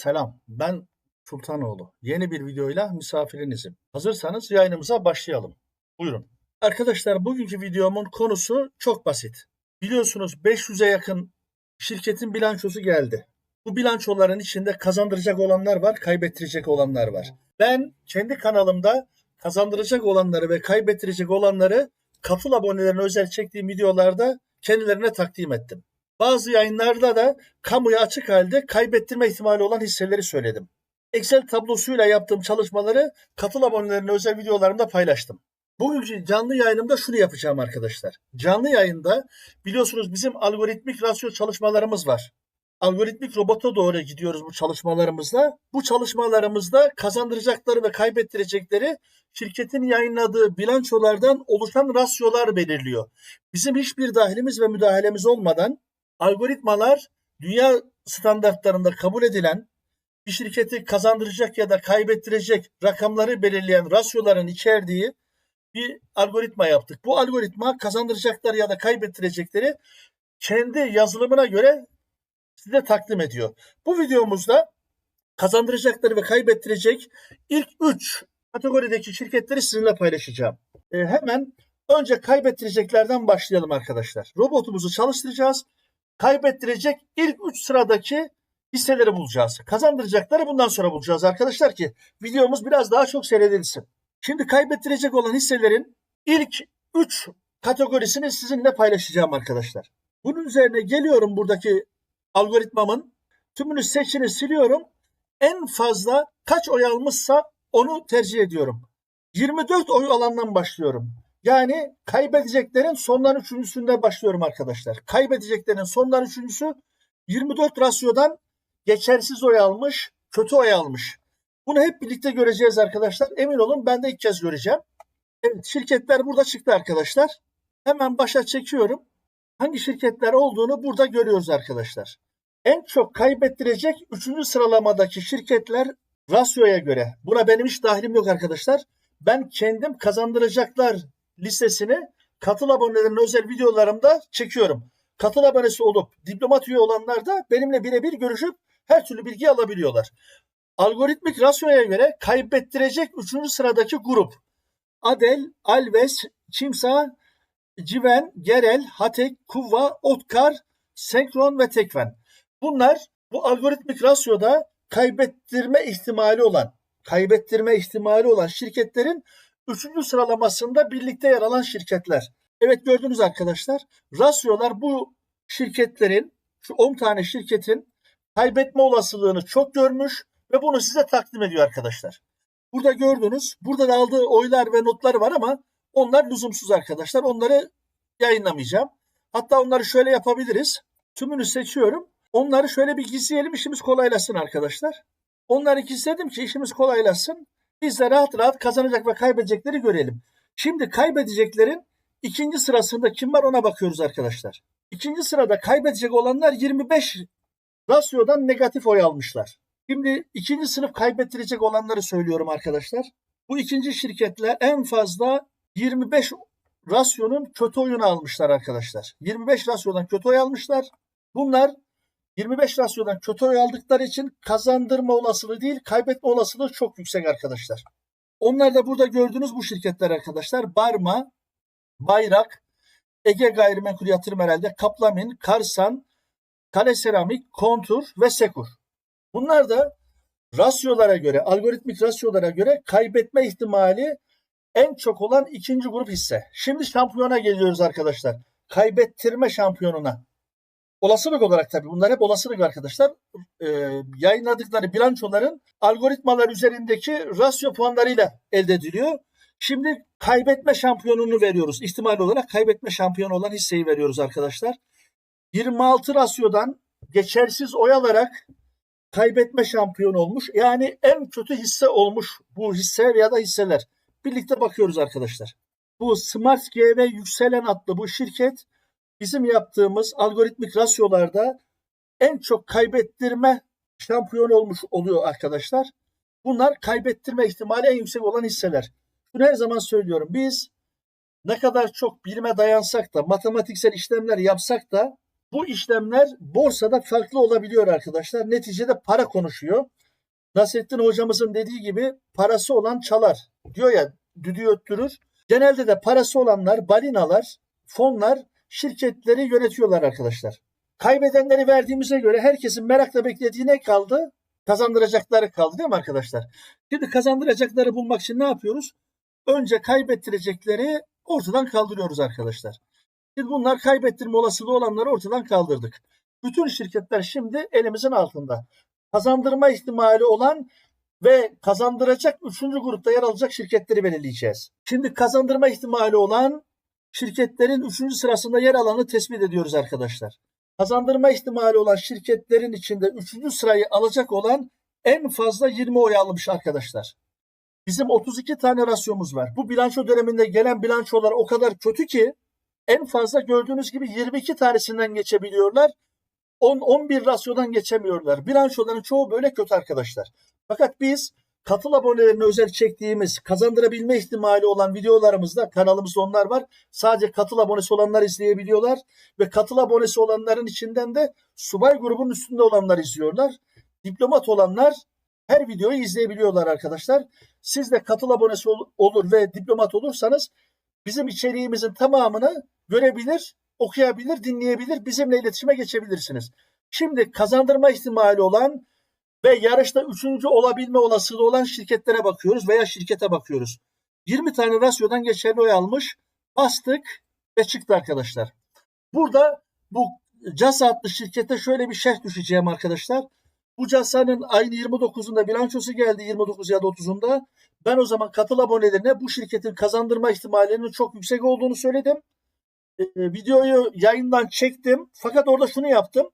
Selam, ben Sultanoğlu. Yeni bir videoyla misafirinizim. Hazırsanız yayınımıza başlayalım. Buyurun. Arkadaşlar bugünkü videomun konusu çok basit. Biliyorsunuz 500'e yakın şirketin bilançosu geldi. Bu bilançoların içinde kazandıracak olanlar var, kaybettirecek olanlar var. Ben kendi kanalımda kazandıracak olanları ve kaybettirecek olanları katıl abonelerine özel çektiğim videolarda kendilerine takdim ettim. Bazı yayınlarda da kamuya açık halde kaybettirme ihtimali olan hisseleri söyledim. Excel tablosuyla yaptığım çalışmaları katıl abonelerine özel videolarımda paylaştım. Bugünkü canlı yayınımda şunu yapacağım arkadaşlar. Canlı yayında biliyorsunuz bizim algoritmik rasyo çalışmalarımız var. Algoritmik robota doğru gidiyoruz bu çalışmalarımızda. Bu çalışmalarımızda kazandıracakları ve kaybettirecekleri şirketin yayınladığı bilançolardan oluşan rasyolar belirliyor. Bizim hiçbir dahilimiz ve müdahalemiz olmadan algoritmalar dünya standartlarında kabul edilen bir şirketi kazandıracak ya da kaybettirecek rakamları belirleyen rasyoların içerdiği bir algoritma yaptık. Bu algoritma kazandıracakları ya da kaybettirecekleri kendi yazılımına göre size takdim ediyor. Bu videomuzda kazandıracakları ve kaybettirecek ilk 3 kategorideki şirketleri sizinle paylaşacağım. Ee, hemen önce kaybettireceklerden başlayalım arkadaşlar. Robotumuzu çalıştıracağız. Kaybettirecek ilk 3 sıradaki hisseleri bulacağız. Kazandıracakları bundan sonra bulacağız arkadaşlar ki videomuz biraz daha çok seyredilsin. Şimdi kaybettirecek olan hisselerin ilk 3 kategorisini sizinle paylaşacağım arkadaşlar. Bunun üzerine geliyorum buradaki algoritmamın tümünü seçini siliyorum. En fazla kaç oy almışsa onu tercih ediyorum. 24 oy alandan başlıyorum. Yani kaybedeceklerin sondan üçüncüsünde başlıyorum arkadaşlar. Kaybedeceklerin sondan üçüncüsü 24 rasyodan geçersiz oy almış, kötü oy almış. Bunu hep birlikte göreceğiz arkadaşlar. Emin olun ben de ilk kez göreceğim. Evet şirketler burada çıktı arkadaşlar. Hemen başa çekiyorum. Hangi şirketler olduğunu burada görüyoruz arkadaşlar. En çok kaybettirecek 3. sıralamadaki şirketler rasyoya göre. Buna benim hiç dahilim yok arkadaşlar. Ben kendim kazandıracaklar listesini katıl abonelerinin özel videolarımda çekiyorum. Katıl abonesi olup diplomat üye olanlar da benimle birebir görüşüp her türlü bilgi alabiliyorlar. Algoritmik rasyoya göre kaybettirecek 3. sıradaki grup. Adel, Alves, Çimsa, Civen, Gerel, Hatek, Kuvva, Otkar, Senkron ve Tekven. Bunlar bu algoritmik rasyoda kaybettirme ihtimali olan, kaybettirme ihtimali olan şirketlerin 3. sıralamasında birlikte yer alan şirketler. Evet gördünüz arkadaşlar. Rasyolar bu şirketlerin, şu 10 tane şirketin kaybetme olasılığını çok görmüş ve bunu size takdim ediyor arkadaşlar. Burada gördünüz. Burada da aldığı oylar ve notlar var ama onlar lüzumsuz arkadaşlar. Onları yayınlamayacağım. Hatta onları şöyle yapabiliriz. Tümünü seçiyorum. Onları şöyle bir gizleyelim işimiz kolaylasın arkadaşlar. Onları gizledim ki işimiz kolaylasın. Biz de rahat rahat kazanacak ve kaybedecekleri görelim. Şimdi kaybedeceklerin ikinci sırasında kim var ona bakıyoruz arkadaşlar. İkinci sırada kaybedecek olanlar 25 rasyodan negatif oy almışlar. Şimdi ikinci sınıf kaybettirecek olanları söylüyorum arkadaşlar. Bu ikinci şirketler en fazla 25 rasyonun kötü oyunu almışlar arkadaşlar. 25 rasyodan kötü oy almışlar. Bunlar 25 rasyodan kötü oy aldıkları için kazandırma olasılığı değil, kaybetme olasılığı çok yüksek arkadaşlar. Onlar da burada gördüğünüz bu şirketler arkadaşlar. Barma, Bayrak, Ege Gayrimenkul Yatırım herhalde, Kaplamin, Karsan, Kale Seramik, Kontur ve Sekur. Bunlar da rasyolara göre, algoritmik rasyolara göre kaybetme ihtimali en çok olan ikinci grup hisse. Şimdi şampiyona geliyoruz arkadaşlar. Kaybettirme şampiyonuna. Olasılık olarak tabii bunlar hep olasılık arkadaşlar. Ee, yayınladıkları bilançoların algoritmalar üzerindeki rasyo puanlarıyla elde ediliyor. Şimdi kaybetme şampiyonunu veriyoruz. İhtimal olarak kaybetme şampiyonu olan hisseyi veriyoruz arkadaşlar. 26 rasyodan geçersiz oy alarak kaybetme şampiyonu olmuş. Yani en kötü hisse olmuş bu hisse ya da hisseler. Birlikte bakıyoruz arkadaşlar. Bu Smart GV Yükselen adlı bu şirket bizim yaptığımız algoritmik rasyolarda en çok kaybettirme şampiyon olmuş oluyor arkadaşlar. Bunlar kaybettirme ihtimali en yüksek olan hisseler. Bunu her zaman söylüyorum. Biz ne kadar çok bilime dayansak da, matematiksel işlemler yapsak da Bu işlemler borsada farklı olabiliyor arkadaşlar. Neticede para konuşuyor. Nasrettin hocamızın dediği gibi parası olan çalar. Diyor ya düdüğü öttürür. Genelde de parası olanlar, balinalar, fonlar şirketleri yönetiyorlar arkadaşlar. Kaybedenleri verdiğimize göre herkesin merakla beklediği ne kaldı? Kazandıracakları kaldı değil mi arkadaşlar? Şimdi kazandıracakları bulmak için ne yapıyoruz? Önce kaybettirecekleri ortadan kaldırıyoruz arkadaşlar. Şimdi bunlar kaybettirme olasılığı olanları ortadan kaldırdık. Bütün şirketler şimdi elimizin altında. Kazandırma ihtimali olan ve kazandıracak üçüncü grupta yer alacak şirketleri belirleyeceğiz. Şimdi kazandırma ihtimali olan şirketlerin üçüncü sırasında yer alanı tespit ediyoruz arkadaşlar. Kazandırma ihtimali olan şirketlerin içinde üçüncü sırayı alacak olan en fazla 20 oy almış arkadaşlar. Bizim 32 tane rasyomuz var. Bu bilanço döneminde gelen bilançolar o kadar kötü ki en fazla gördüğünüz gibi 22 tanesinden geçebiliyorlar. 10-11 rasyodan geçemiyorlar. Bilançoların çoğu böyle kötü arkadaşlar. Fakat biz katıl abonelerine özel çektiğimiz kazandırabilme ihtimali olan videolarımızda kanalımızda onlar var. Sadece katıl abonesi olanlar izleyebiliyorlar ve katıl abonesi olanların içinden de subay grubun üstünde olanlar izliyorlar. Diplomat olanlar her videoyu izleyebiliyorlar arkadaşlar. Siz de katıl abonesi ol- olur ve diplomat olursanız bizim içeriğimizin tamamını görebilir, okuyabilir, dinleyebilir, bizimle iletişime geçebilirsiniz. Şimdi kazandırma ihtimali olan ve yarışta üçüncü olabilme olasılığı olan şirketlere bakıyoruz veya şirkete bakıyoruz. 20 tane rasyodan geçerli oy almış. Bastık ve çıktı arkadaşlar. Burada bu CASA adlı şirkete şöyle bir şerh düşeceğim arkadaşlar. Bu CASA'nın ayın 29'unda bilançosu geldi 29 ya da 30'unda. Ben o zaman katıl abonelerine bu şirketin kazandırma ihtimalinin çok yüksek olduğunu söyledim. E, videoyu yayından çektim. Fakat orada şunu yaptım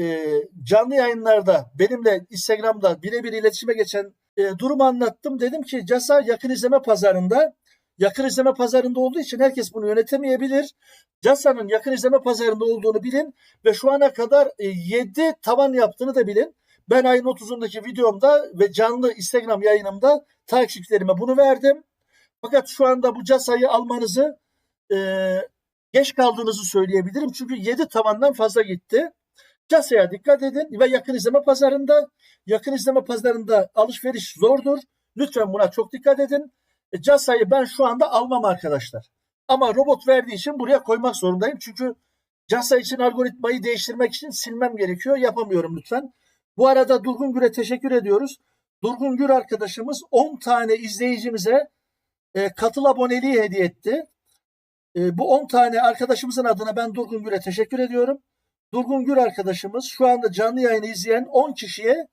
e, canlı yayınlarda benimle Instagram'da birebir iletişime geçen e, durumu anlattım. Dedim ki CASA yakın izleme pazarında yakın izleme pazarında olduğu için herkes bunu yönetemeyebilir. CASA'nın yakın izleme pazarında olduğunu bilin ve şu ana kadar e, 7 tavan yaptığını da bilin. Ben ayın 30'undaki videomda ve canlı Instagram yayınımda takipçilerime bunu verdim. Fakat şu anda bu CASA'yı almanızı e, geç kaldığınızı söyleyebilirim. Çünkü 7 tavandan fazla gitti. Casaya dikkat edin ve yakın izleme pazarında yakın izleme pazarında alışveriş zordur. Lütfen buna çok dikkat edin. E, Casayı ben şu anda almam arkadaşlar. Ama robot verdiği için buraya koymak zorundayım. Çünkü Casa için algoritmayı değiştirmek için silmem gerekiyor. Yapamıyorum lütfen. Bu arada Durgun Gür'e teşekkür ediyoruz. Durgun Gür arkadaşımız 10 tane izleyicimize e, katıl aboneliği hediye etti. E, bu 10 tane arkadaşımızın adına ben Durgun Gür'e teşekkür ediyorum. Durgun Gür arkadaşımız şu anda canlı yayını izleyen 10 kişiye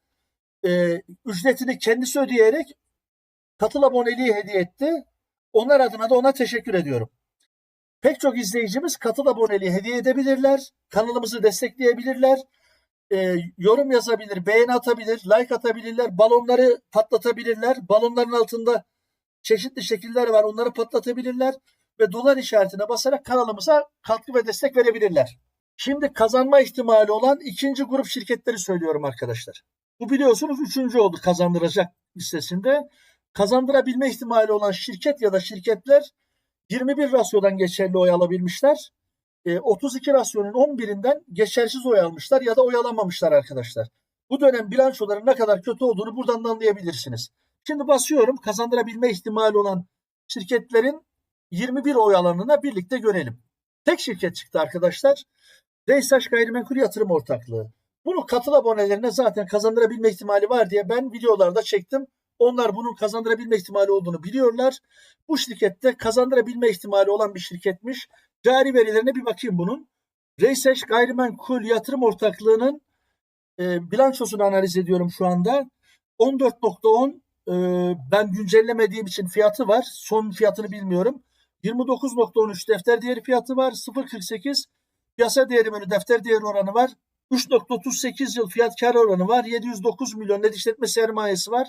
e, ücretini kendisi ödeyerek katıl aboneliği hediye etti. Onlar adına da ona teşekkür ediyorum. Pek çok izleyicimiz katıl aboneliği hediye edebilirler. Kanalımızı destekleyebilirler. E, yorum yazabilir, beğeni atabilir, like atabilirler, balonları patlatabilirler. Balonların altında çeşitli şekiller var. Onları patlatabilirler ve dolar işaretine basarak kanalımıza katkı ve destek verebilirler. Şimdi kazanma ihtimali olan ikinci grup şirketleri söylüyorum arkadaşlar. Bu biliyorsunuz üçüncü oldu kazandıracak listesinde. Kazandırabilme ihtimali olan şirket ya da şirketler 21 rasyodan geçerli oy alabilmişler. E, 32 rasyonun 11'inden geçersiz oy almışlar ya da oy alamamışlar arkadaşlar. Bu dönem bilançoların ne kadar kötü olduğunu buradan da anlayabilirsiniz. Şimdi basıyorum kazandırabilme ihtimali olan şirketlerin 21 oy alanına birlikte görelim. Tek şirket çıktı arkadaşlar. Reysaş Gayrimenkul Yatırım Ortaklığı. Bunu katıl abonelerine zaten kazandırabilme ihtimali var diye ben videolarda çektim. Onlar bunun kazandırabilme ihtimali olduğunu biliyorlar. Bu şirkette kazandırabilme ihtimali olan bir şirketmiş. Cari verilerine bir bakayım bunun. Reyseş Gayrimenkul Yatırım Ortaklığı'nın e, bilançosunu analiz ediyorum şu anda. 14.10 e, ben güncellemediğim için fiyatı var. Son fiyatını bilmiyorum. 29.13 defter değeri fiyatı var. 0.48 Piyasa değeri bölü defter değeri oranı var. 3.38 yıl fiyat kar oranı var. 709 milyon net işletme sermayesi var.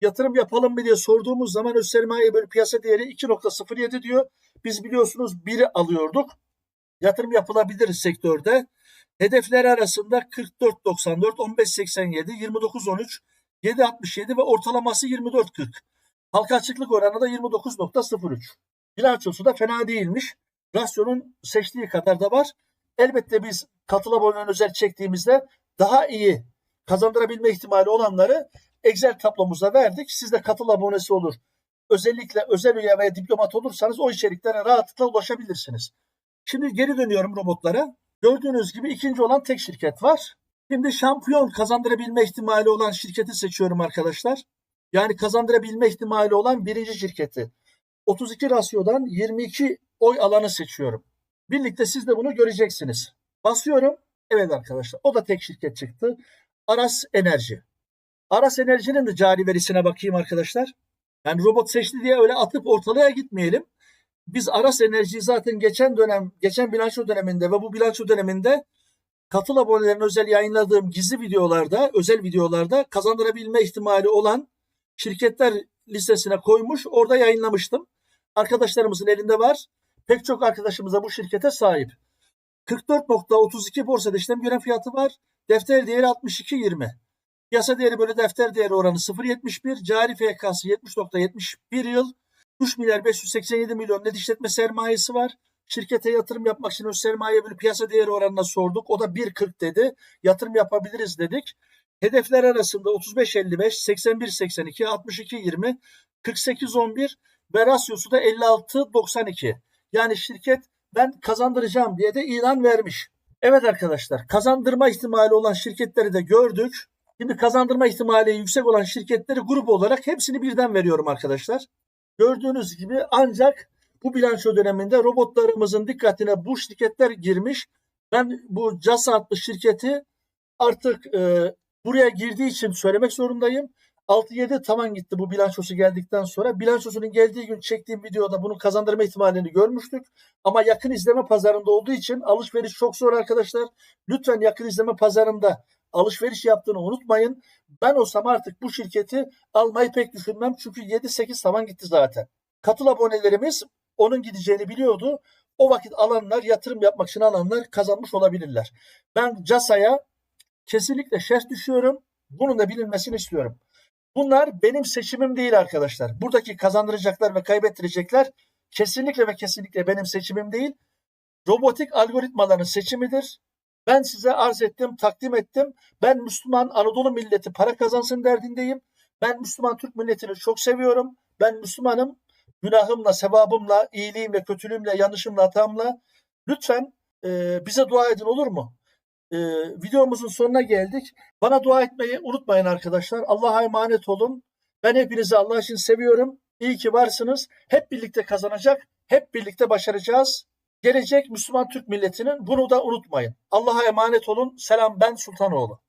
Yatırım yapalım mı diye sorduğumuz zaman öz sermaye bölü piyasa değeri 2.07 diyor. Biz biliyorsunuz 1'i alıyorduk. Yatırım yapılabilir sektörde. Hedefler arasında 44.94, 15.87, 29.13, 7.67 ve ortalaması 24.40. Halka açıklık oranı da 29.03. Bilançosu da fena değilmiş. Rasyonun seçtiği kadar da var. Elbette biz katıl abonelerine özel çektiğimizde daha iyi kazandırabilme ihtimali olanları Excel tablomuza verdik. Siz de katıl abonesi olur. Özellikle özel üye veya diplomat olursanız o içeriklere rahatlıkla ulaşabilirsiniz. Şimdi geri dönüyorum robotlara. Gördüğünüz gibi ikinci olan tek şirket var. Şimdi şampiyon kazandırabilme ihtimali olan şirketi seçiyorum arkadaşlar. Yani kazandırabilme ihtimali olan birinci şirketi. 32 rasyodan 22 oy alanı seçiyorum. Birlikte siz de bunu göreceksiniz. Basıyorum. Evet arkadaşlar o da tek şirket çıktı. Aras Enerji. Aras Enerji'nin de cari verisine bakayım arkadaşlar. Yani robot seçti diye öyle atıp ortalığa gitmeyelim. Biz Aras Enerji'yi zaten geçen dönem, geçen bilanço döneminde ve bu bilanço döneminde katıl abonelerine özel yayınladığım gizli videolarda, özel videolarda kazandırabilme ihtimali olan şirketler listesine koymuş, orada yayınlamıştım. Arkadaşlarımızın elinde var. Pek çok arkadaşımız da bu şirkete sahip. 44.32 borsada işlem gören fiyatı var. Defter değeri 62.20. Piyasa değeri böyle defter değeri oranı 0.71. Cari FK'sı 70.71 yıl. 3 milyar 587 milyon net işletme sermayesi var. Şirkete yatırım yapmak için o sermaye bölü piyasa değeri oranına sorduk. O da 1.40 dedi. Yatırım yapabiliriz dedik. Hedefler arasında 35.55, 81.82, 62.20, 48.11 ve rasyosu da 56.92. Yani şirket ben kazandıracağım diye de ilan vermiş. Evet arkadaşlar kazandırma ihtimali olan şirketleri de gördük. Şimdi kazandırma ihtimali yüksek olan şirketleri grup olarak hepsini birden veriyorum arkadaşlar. Gördüğünüz gibi ancak bu bilanço döneminde robotlarımızın dikkatine bu şirketler girmiş. Ben bu CASA adlı şirketi artık e, buraya girdiği için söylemek zorundayım. 6-7 tavan gitti bu bilançosu geldikten sonra. Bilançosunun geldiği gün çektiğim videoda bunun kazandırma ihtimalini görmüştük. Ama yakın izleme pazarında olduğu için alışveriş çok zor arkadaşlar. Lütfen yakın izleme pazarında alışveriş yaptığını unutmayın. Ben olsam artık bu şirketi almayı pek düşünmem. Çünkü 7-8 tavan gitti zaten. Katıl abonelerimiz onun gideceğini biliyordu. O vakit alanlar, yatırım yapmak için alanlar kazanmış olabilirler. Ben CASA'ya kesinlikle şerh düşüyorum. Bunun da bilinmesini istiyorum. Bunlar benim seçimim değil arkadaşlar. Buradaki kazandıracaklar ve kaybettirecekler kesinlikle ve kesinlikle benim seçimim değil. Robotik algoritmaların seçimidir. Ben size arz ettim, takdim ettim. Ben Müslüman Anadolu milleti para kazansın derdindeyim. Ben Müslüman Türk milletini çok seviyorum. Ben Müslümanım. Günahımla, sevabımla, iyiliğimle, kötülüğümle, yanlışımla, hatamla. Lütfen e, bize dua edin olur mu? E, videomuzun sonuna geldik. Bana dua etmeyi unutmayın arkadaşlar. Allah'a emanet olun. Ben hepinizi Allah için seviyorum. İyi ki varsınız. Hep birlikte kazanacak. Hep birlikte başaracağız. Gelecek Müslüman Türk milletinin bunu da unutmayın. Allah'a emanet olun. Selam ben Sultanoğlu.